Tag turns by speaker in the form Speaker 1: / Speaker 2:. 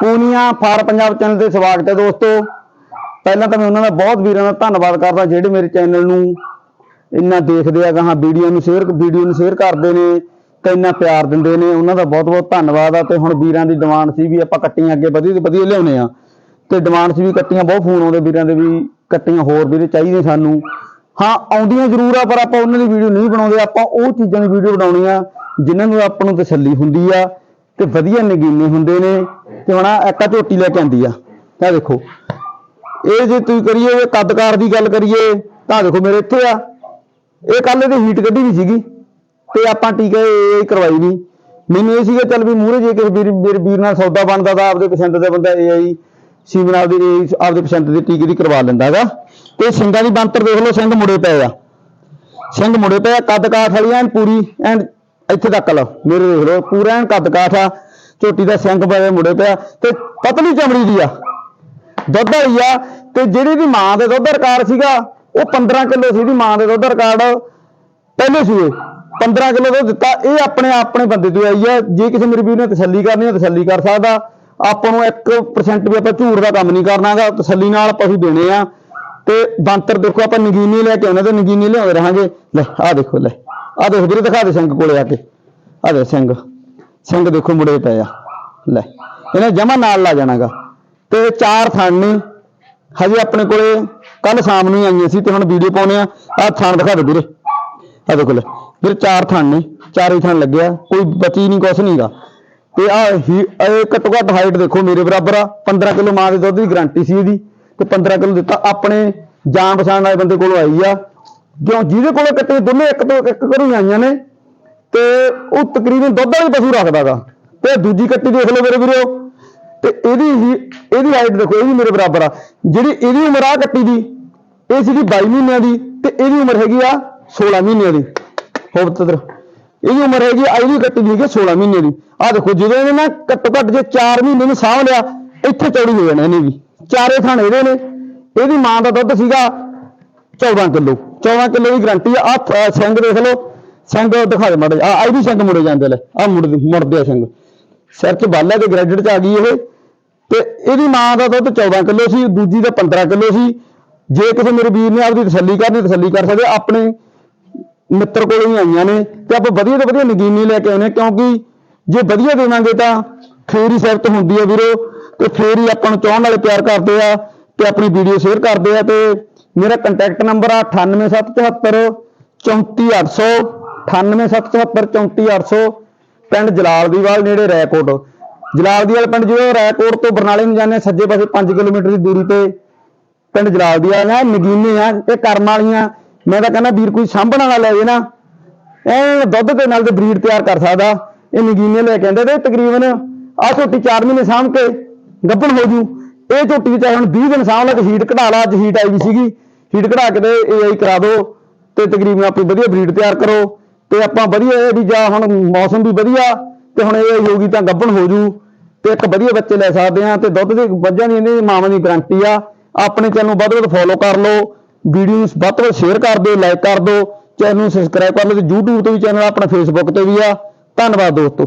Speaker 1: Punia, for Punjab channel ਤੇ ਸਵਾਗਤ ਹੈ ਦੋਸਤੋ। ਪਹਿਲਾਂ ਤਾਂ ਮੈਂ ਉਹਨਾਂ ਦਾ ਬਹੁਤ ਵੀਰਾਂ ਦਾ ਧੰਨਵਾਦ ਕਰਦਾ, ਜਿਹੜੇ ਮੇਰੇ ਚੈਨਲ ਨੂੰ ਇੰਨਾ ਦੇਖਦੇ ਆ, ਗਾਹਾਂ ਵੀਡੀਓ ਨੂੰ ਸ਼ੇਅਰ ਵੀਡੀਓ ਨੂੰ ਸ਼ੇਅਰ ਕਰਦੇ ਨੇ ਤੇ ਇੰਨਾ ਪਿਆਰ ਦਿੰਦੇ ਨੇ। ਉਹਨਾਂ ਦਾ ਬਹੁਤ ਬਹੁਤ ਧੰਨਵਾਦ ਆ ਤੇ ਹੁਣ ਵੀਰਾਂ ਦੀ ਡਿਮਾਂਡ ਸੀ ਵੀ ਆਪਾਂ ਕੱਟੀਆਂ ਅੱਗੇ ਵਧੀਆ ਤੋਂ ਵਧੀਆ ਲਿਆਉਣੇ ਆ। ਤੇ ਡਿਮਾਂਡ ਸੀ ਵੀ ਕੱਟੀਆਂ ਬਹੁਤ ਫੋਨ ਆਉਂਦੇ ਵੀਰਾਂ ਦੇ ਵੀ, ਕੱਟੀਆਂ ਹੋਰ ਵੀਰੇ ਚਾਹੀਦੇ ਸਾਨੂੰ। ਹਾਂ, ਆਉਂਦੀਆਂ ਜ਼ਰੂਰ ਆ, ਪਰ ਆਪਾਂ ਉਹਨਾਂ ਦੀ ਵੀਡੀਓ ਨਹੀਂ ਬਣਾਉਂਦੇ। ਆਪਾਂ ਉਹ ਚੀਜ਼ਾਂ ਦੀ ਵੀਡੀਓ ਬਣਾਉਣੀ ਆ ਜਿਨ੍ਹਾਂ ਨੂੰ ਆਪਾਂ ਨੂੰ ਤਸੱਲੀ ਹੁੰਦੀ ਆ। ਤੇ ਵਧੀਆ ਨਗੀਨੇ ਹੁੰਦੇ ਨੇ ਤੇ ਹੁਣ ਆਹ ਇੱਕ ਆਹ ਝੋਟੀ ਲੈ ਕੇ ਆਂਦੀ ਆ, ਆਹ ਦੇਖੋ। ਇਹ ਜੇ ਤੁਸੀਂ ਕਰੀਏ ਕੱਦਕਾਰ ਦੀ ਗੱਲ ਕਰੀਏ, ਤਾਂ ਦੇਖੋ ਮੇਰੇ ਇੱਥੇ ਆ, ਇਹ ਕੱਲ ਇਹਦੀ ਹੀਟ ਕੱਢੀ ਵੀ ਸੀਗੀ, ਤੇ ਆਪਾਂ ਟੀਕਾ ਇਹ ਕਰਵਾਈ ਨਹੀਂ। ਮੈਨੂੰ ਇਹ ਸੀਗਾ, ਚੱਲ ਵੀ ਮੂਹਰੇ ਜੇ ਕਿਸੇ ਵੀਰ ਮੇਰੇ ਵੀਰ ਨਾਲ ਸੌਦਾ ਬਣਦਾ ਤਾਂ ਆਪਦੇ ਪਸੰਦ ਦਾ ਬੰਦਾ ਇਹ ਆਈ ਸੀਮਨ ਨਾਲ ਇਹ ਆਪਦੇ ਪਸੰਦ ਦੇ ਟੀਕੇ ਦੀ ਕਰਵਾ ਲੈਂਦਾ ਹੈਗਾ। ਤੇ ਸਿੰਘਾਂ ਦੀ ਬੰਤਰ ਦੇਖ ਲਓ, ਸਿੰਘ ਮੁੜੇ ਪਏ ਆ। ਸਿੰਘ ਮੁੜੇ ਪਏ ਆ ਕੱਦ ਕਾਠ ਵਾਲੀ ਐਨ ਪੂਰੀ, ਐਨ ਇੱਥੇ ਤੱਕ ਲਓ ਮੇਰੇ ਦੇਖ ਲਓ, ਪੂਰਾ ਐਨ ਕੱਦ ਕਾਠ ਆ। ਝੋਟੀ ਦਾ ਸਿੰਘ ਪਏ ਮੁੜੇ ਪਿਆ। ਤੇ ਪਤਲੀ ਚਮੜੀ ਦੀ ਆ। ਦੁੱਧ ਵਾਲੀ ਆ। ਤੇ ਜਿਹੜੀ ਦੀ ਮਾਂ ਦੇ ਦੁੱਧ ਦਾ ਰਿਕਾਰਡ ਸੀਗਾ, ਉਹ 15 ਕਿਲੋ ਸੀ ਦੀ ਮਾਂ ਦੇ ਦੁੱਧ ਦਾ ਰਿਕਾਰਡ। ਪਹਿਲੇ ਸੀਗੇ। 15 ਕਿਲੋ ਦੁੱਧ ਦਿੱਤਾ। ਇਹ ਆਪਣੇ ਆਪਣੇ ਬੰਦੇ ਤੋਂ ਆਈ ਆ। ਜੇ ਕਿਸੇ ਮੇਰੇ ਵੀਰ ਨੇ ਤਸੱਲੀ ਕਰਨੀ ਹੈ ਤਸੱਲੀ ਕਰ ਸਕਦਾ। ਆਪਾਂ ਨੂੰ 1% ਵੀ ਆਪਾਂ ਝੂਠ ਦਾ ਕੰਮ ਨਹੀਂ ਕਰਨਾਗਾ। ਤਸੱਲੀ ਨਾਲ ਪਸ਼ੂ ਦੇਣੇ ਆ। ਤੇ ਬੰਤਰ ਦੇਖੋ, ਆਪਾਂ ਨਗੀਨੀ ਲੈ ਕੇ ਆਉਣੇ ਤੇ ਨਗੀਨੀ ਲਿਆਉਂਦੇ ਰਹਾਂਗੇ। ਲੈ, ਆਹ ਦੇਖੋ, ਲੈ। ਆਹ ਦੇਖ ਵੀਰੇ, ਦਿਖਾ ਦੇ ਸਿੰਘ ਕੋਲੇ ਆ ਕੇ। ਆਹ ਦੇ ਸਿੰਘ। ਸਿੰਘ ਦੇਖੋ ਮੁੜੇ ਪਏ ਆ। ਲੈ, ਇਹਨੇ ਜਮਾ ਨਾਲ ਲਾ ਜਾਣਾਗਾ। ਤੇ ਚਾਰ ਥਣ ਨੇ। ਹਜੇ ਆਪਣੇ ਕੋਲੇ ਕੱਲ ਸ਼ਾਮ ਨੂੰ ਆਈਆਂ ਸੀ ਤੇ ਹੁਣ ਵੀਡੀਓ ਪਾਉਣੇ ਆ। ਆਹ ਥਣ ਦਿਖਾ ਦੇ ਵੀਰੇ। ਆ ਦੇਖੋ ਲੈ, ਵੀਰੇ ਚਾਰ ਥਣ ਨੇ, ਚਾਰੇ ਥਣ ਲੱਗਿਆ ਕੋਈ ਬਚੀ ਨਹੀਂ, ਕੁਛ ਨਹੀਂਗਾ ਤੇ ਆ ਇਹ ਘੱਟੋ ਘੱਟ ਹਾਈਟ ਦੇਖੋ ਮੇਰੇ ਬਰਾਬਰ ਆ। 15 ਕਿਲੋ ਮਾਂ ਦੇ ਦੁੱਧ ਦੀ ਗਾਰੰਟੀ ਸੀ ਇਹਦੀ। ਤੇ 15 ਕਿਲੋ ਦਿੱਤਾ ਆਪਣੇ ਜਾਣ ਪਛਾਣ ਵਾਲੇ ਬੰਦੇ ਕੋਲੋਂ ਆਈ ਆ। ਕਿਉਂ ਜਿਹਦੇ ਕੋਲੋਂ ਕੱਟੇ ਦੋਨੇ ਇੱਕ ਤੋਂ ਇੱਕ ਘਰੋਂ ਆਈਆਂ ਨੇ, ਤੇ ਉਹ ਤਕਰੀਬਨ ਦੁੱਧ ਵਾਲੀ ਪਸ਼ੂ ਰੱਖਦਾਗਾ ਤੇ ਦੂਜੀ ਕੱਟੀ ਦੇਖ ਲਓ ਮੇਰੇ ਵੀਰੋ, ਤੇ ਇਹਦੀ ਹੀ, ਇਹਦੀ ਹਾਈਟ ਦੇਖੋ, ਇਹ ਵੀ ਮੇਰੇ ਬਰਾਬਰ ਆ। ਜਿਹੜੀ ਇਹਦੀ ਉਮਰ ਆ ਕੱਟੀ ਦੀ, ਇਹ ਸੀਗੀ 22 ਮਹੀਨਿਆਂ ਦੀ, ਤੇ ਇਹਦੀ ਉਮਰ ਹੈਗੀ ਆ 16 ਮਹੀਨਿਆਂ ਦੀ। ਹੋਰ ਤਦਰ ਇਹਦੀ ਉਮਰ ਹੈਗੀ ਆ ਇਹਦੀ ਕੱਟੀ ਦੀ ਹੈਗੀ ਆ 16 ਮਹੀਨੇ ਦੀ। ਆ ਦੇਖੋ, ਜਦੋਂ ਇਹਨੇ ਨਾ ਘੱਟੋ ਘੱਟ ਜੇ 4 ਮਹੀਨੇ ਨੂੰ ਸਾਂਭ ਲਿਆ, ਇੱਥੇ ਚੌੜੀ ਹੋ ਜਾਣਾ ਇਹਨੇ ਵੀ। ਚਾਰੇ ਥਾਣੇ ਇਹਦੇ ਨੇ। ਇਹਦੀ ਮਾਂ ਦਾ ਦੁੱਧ ਸੀਗਾ 14 ਕਿਲੋ 14 ਕਿਲੋ ਦੀ ਗਰੰਟੀ ਆ, ਆਹ ਸਿੰਘ ਦੇਖ ਲਓ, ਸਿੰਘ ਦਿਖਾ ਦੇ ਮੜੇ ਆ ਇਹ ਵੀ ਸਿੰਘ ਮੁੜੇ ਜਾਂਦੇ ਲੈ ਆ ਮੁੜਦੇ ਮੁੜਦੇ ਆ ਸਿੰਘ। ਸਿਰ 'ਚ ਬਾਲਾ ਤੇ ਗ੍ਰੈਜੂਏਟ 'ਚ ਆ ਗਈ ਇਹ, ਤੇ ਇਹਦੀ ਮਾਂ ਦਾ ਦੁੱਧ 14 ਕਿਲੋ ਸੀ, ਦੂਜੀ ਦਾ 15 ਕਿਲੋ ਸੀ। ਜੇ ਕਿਸੇ ਮੇਰੇ ਵੀਰ ਨੇ ਆਪਦੀ ਤਸੱਲੀ ਕਰਨੀ, ਤਸੱਲੀ ਕਰ ਸਕਦੇ ਆਪਣੇ ਮਿੱਤਰ ਕੋਲੋਂ ਹੀ ਆਈਆਂ ਨੇ, ਤੇ ਆਪਾਂ ਵਧੀਆ ਤੋਂ ਵਧੀਆ ਨਗੀਨੀ ਲੈ ਕੇ ਆਉਨੇ ਕਿਉਂਕਿ ਜੇ ਵਧੀਆ ਦੇਵਾਂਗੇ ਤਾਂ ਫੇਰ ਹੀ ਸਿਫਤ ਹੁੰਦੀ ਹੈ ਵੀਰੋ, ਤੇ ਫੇਰ ਹੀ ਆਪਾਂ ਨੂੰ ਚਾਹਣ ਵਾਲੇ ਪਿਆਰ ਕਰਦੇ ਆ, ਤੇ ਆਪਣੀ ਵੀਡੀਓ ਸ਼ੇਅਰ ਕਰਦੇ ਆ, ਤੇ ਮੇਰਾ ਕੰਟੈਕਟ ਨੰਬਰ ਆ 98774 34800 98774 34800 ਪਿੰਡ ਜਲਾਲਦੀਵਾਲ ਨੇੜੇ ਰੈਕੋਟ। ਜਲਾਲਦੀਵਾਲ ਪਿੰਡ ਜਿਹੜਾ ਰੈਕੋਟ ਤੋਂ ਬਰਨਾਲੇ ਨੂੰ ਜਾਂਦੇ ਸੱਜੇ ਪਾਸੇ 5 ਕਿਲੋਮੀਟਰ ਦੀ ਦੂਰੀ ਤੇ ਪਿੰਡ ਜਲਾਲਦੀਵਾਲ ਆ, ਨਗੀਨੇ ਆ, ਇਹ ਕਰਮ ਵਾਲੀਆਂ। ਮੈਂ ਤਾਂ ਕਹਿੰਦਾ, ਵੀਰ ਕੋਈ ਸਾਂਭਣ ਵਾਲਾ ਲੈ ਜੇ ਨਾ ਇਹ ਦੁੱਧ ਦੇ ਨਾਲ ਤੇ ਬਰੀਡ ਤਿਆਰ ਕਰ ਸਕਦਾ। ਇਹ ਨਗੀਨੇ ਲੈ ਕੇ ਆਂਦੇ ਤੇ ਤਕਰੀਬਨ ਆਹ ਝੋਟੀ 4 ਮਹੀਨੇ ਸਾਂਭ ਕੇ ਗੱਭਣ ਹੋ ਜੂ। ਇਹ ਝੋਟੀ ਚਾਹੇ ਹੁਣ 20 ਦਿਨ ਸਾਂਭ ਲਾ ਤੇ ਹੀਟ ਕਢਾ ਲਾ, ਅੱਜ ਹੀਟ ਆਈ ਵੀ ਸੀਗੀ। ਹੀਟ ਕਢਾ ਕੇ ਤੇ ਏਆਈ ਕਰਾ ਦਿਓ ਤੇ ਤਕਰੀਬਨ ਆਪਣੀ ਵਧੀਆ ਬਰੀਡ ਤਿਆਰ ਕਰੋ ਤੇ ਆਪਾਂ ਵਧੀਆ ਇਹ ਵੀ ਜਾਂ ਹੁਣ ਮੌਸਮ ਵੀ ਵਧੀਆ ਤੇ ਹੁਣ ਇਹ ਹੋਊਗੀ ਤਾਂ ਗੱਭਣ ਹੋ ਜੂ ਤੇ ਇੱਕ ਵਧੀਆ ਬੱਚੇ ਲੈ ਸਕਦੇ ਆ ਤੇ ਦੁੱਧ ਦੇ ਵੱਜਾਂ ਦੀ ਇਹਦੀ, ਮਾਵਾਂ ਦੀ ਗਰੰਟੀ ਆ। ਆਪਣੇ ਚੈਨਲ ਨੂੰ ਵੱਧ ਤੋਂ ਵੱਧ ਫੋਲੋ ਕਰ ਲਓ ਵੀਡੀਓ ਨੂੰ ਵੱਧ ਤੋਂ ਵੱਧ ਸ਼ੇਅਰ ਕਰ ਦਿਓ ਲਾਈਕ ਕਰ ਦਿਓ ਚੈਨਲ ਨੂੰ ਸਬਸਕ੍ਰਾਈਬ ਕਰ ਲਓ ਤੇ YouTube ਤੇ ਵੀ ਚੈਨਲ ਆਪਣਾ Facebook ਤੇ ਵੀ ਆ। ਧੰਨਵਾਦ ਦੋਸਤੋ।